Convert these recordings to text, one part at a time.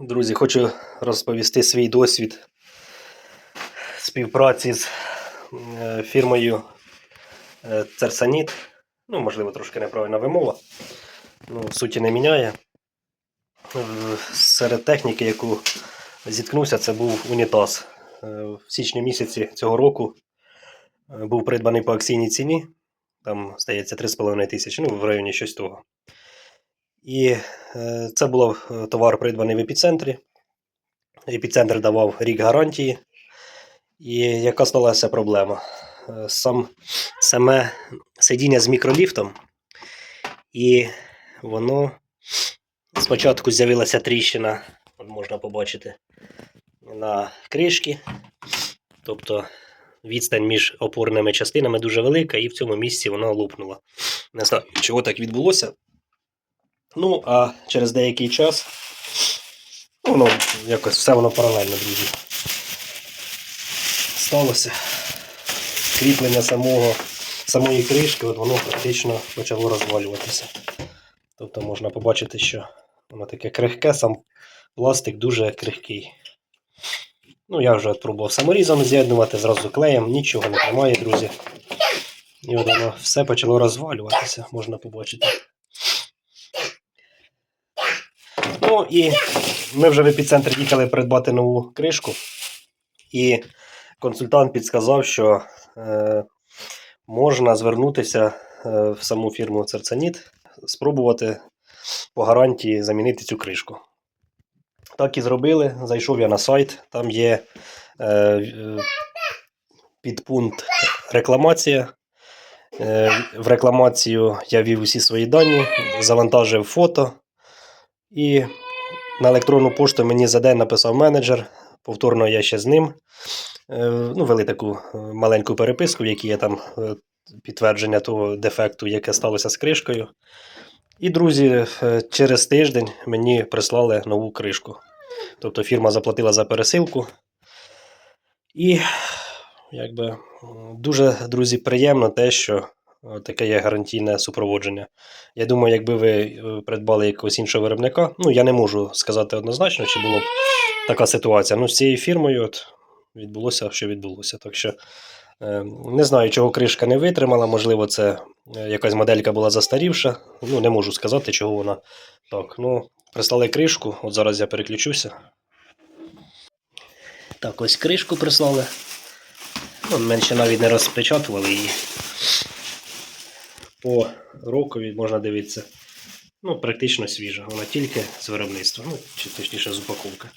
Друзі, хочу розповісти свій досвід співпраці з е, фірмою е, Церсаніт. Ну, можливо, трошки неправильна вимова. Ну, суті не міняє. Е, Серед техніки, яку зіткнувся, це був унітаз. В січні місяці цього року був придбаний по акційній ціні. Там, здається, 3,5 тисячі, ну, в районі щось того. І е, це був е, товар придбаний в епіцентрі. Епіцентр давав рік гарантії. І яка сталася проблема? Е, Сам, саме сидіння з мікроліфтом, і воно спочатку з'явилася тріщина, от можна побачити, на кришці. Тобто відстань між опорними частинами дуже велика, і в цьому місці вона лопнула. Не знаю, чого так відбулося. Ну, а через деякий час воно якось все воно паралельно, друзі. Сталося. Кріплення самого, самої кришки, от воно практично почало розвалюватися. Тобто можна побачити, що воно таке крихке, сам пластик дуже крихкий. Ну, я вже пробував саморізом з'єднувати, зразу клеєм, нічого не тримає, друзі. І от воно все почало розвалюватися, можна побачити. Ну і ми вже в епіцентр їхали придбати нову кришку. І консультант підсказав, що е, можна звернутися е, в саму фірму Церцаніт, спробувати по гарантії замінити цю кришку. Так і зробили. Зайшов я на сайт, там є е, е, підпункт рекламація. Е, в рекламацію я ввів усі свої дані, завантажив фото. І на електронну пошту мені за день написав менеджер. Повторно я ще з ним. Е, Ну, вели таку е, маленьку переписку, в якій є там е, підтвердження того дефекту, яке сталося з кришкою. І, друзі, через тиждень мені прислали нову кришку. Тобто фірма заплатила за пересилку. І якби дуже, друзі, приємно те, що таке є гарантійне супроводження. Я думаю, якби ви е, придбали якогось іншого виробника, ну я не можу сказати однозначно, чи була б така ситуація. Ну, з цією фірмою от, відбулося, що відбулося. Так що е, не знаю, чого кришка не витримала, можливо, це е, якась моделька була застарівша. Ну, не можу сказати, чого вона так. Ну, прислали кришку, от зараз я переключуся. Так, ось кришку прислали. Ну, ще навіть не розпечатували її. По рокові можна дивитися. Ну, практично свіжа. Вона тільки з виробництва, ну, чи точніше з упаковки.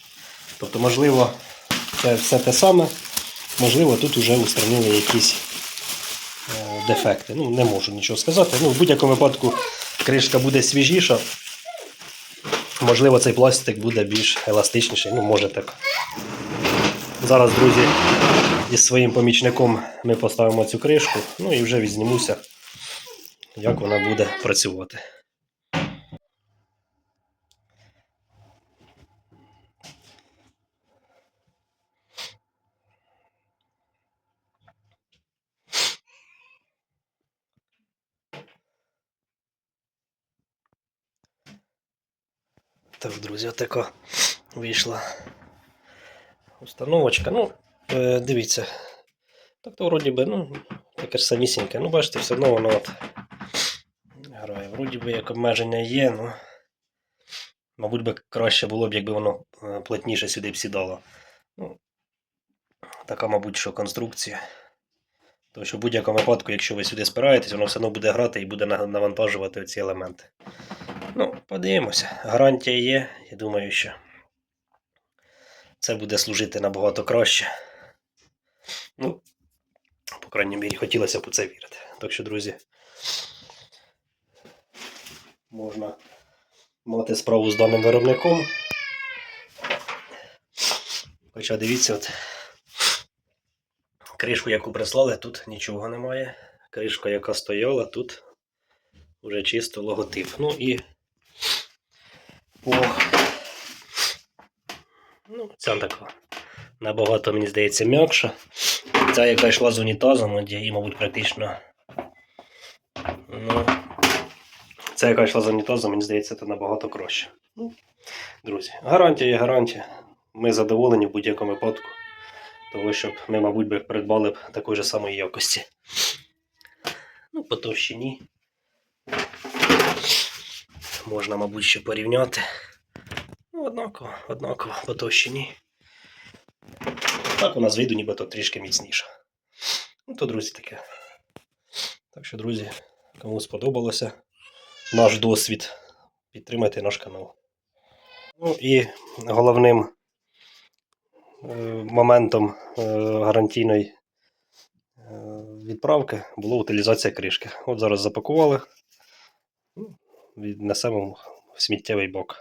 Тобто, можливо, це все те саме. Можливо, тут вже устранили якісь е, дефекти. Ну, не можу нічого сказати. Ну, в будь-якому випадку кришка буде свіжіша. Можливо, цей пластик буде більш еластичніший. Ну, може так. Зараз, друзі, із своїм помічником ми поставимо цю кришку, ну і вже візнімуся, як вона буде працювати. Так, друзі, отака вийшла установочка. Ну, е, дивіться. Так то вроді би, ну, таке ж самісіньке. Ну, бачите, все одно воно от грає. Вроді би як обмеження є, ну. Мабуть би краще було б, якби воно е, плотніше сюди б сідало. Ну, така, мабуть, що конструкція. Тому що в будь-якому випадку, якщо ви сюди спираєтесь, воно все одно буде грати і буде навантажувати ці елементи. Ну, подивимося. Гарантія є. Я думаю, що це буде служити набагато краще. Ну, по крайній мірі, хотілося б у це вірити. Так що, друзі, можна мати справу з даним виробником. Хоча дивіться, от кришку, яку прислали, тут нічого немає. Кришка, яка стояла, тут вже чисто логотип. Ну і по Ну, ця така набагато, мені здається, м'якша. Ця, яка йшла з унітазом, її, мабуть, практично. Ну, ця, яка йшла з унітазом, мені здається, це набагато краще. Ну, Друзі, гарантія є гарантія. Ми задоволені в будь-якому випадку. Того, щоб ми, мабуть, би придбали б такої ж самої якості. Ну, по товщині. Можна, мабуть, ще порівняти. Ну, однаково, однаково по товщині. Так вона з виду нібито трішки міцніша. Ну, то, друзі, таке. Так що, друзі, кому сподобалося наш досвід, підтримайте наш канал. Ну і головним е, моментом е, гарантійної е, відправки була утилізація кришки. От зараз запакували, ну, віднесемо в сміттєвий бок.